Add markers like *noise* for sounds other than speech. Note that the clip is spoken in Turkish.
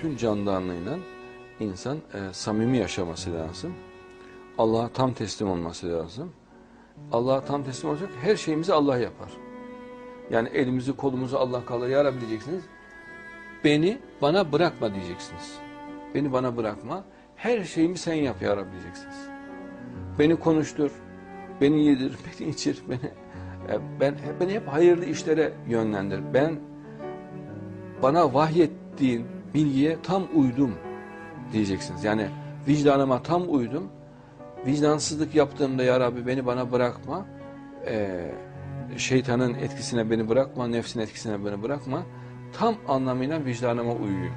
bütün candanlığıyla insan e, samimi yaşaması lazım. Allah'a tam teslim olması lazım. Allah'a tam teslim olacak her şeyimizi Allah yapar. Yani elimizi kolumuzu Allah kalır. Ya Rabbi diyeceksiniz. Beni bana bırakma diyeceksiniz. Beni bana bırakma. Her şeyimi sen yap ya Rabbi diyeceksiniz. Beni konuştur. Beni yedir, *laughs* beni içir, beni e, ben beni hep hayırlı işlere yönlendir. Ben bana vahyettiğin bilgiye tam uydum diyeceksiniz. Yani vicdanıma tam uydum. Vicdansızlık yaptığımda ya Rabbi beni bana bırakma. Ee, şeytanın etkisine beni bırakma, nefsin etkisine beni bırakma. Tam anlamıyla vicdanıma uyuyun.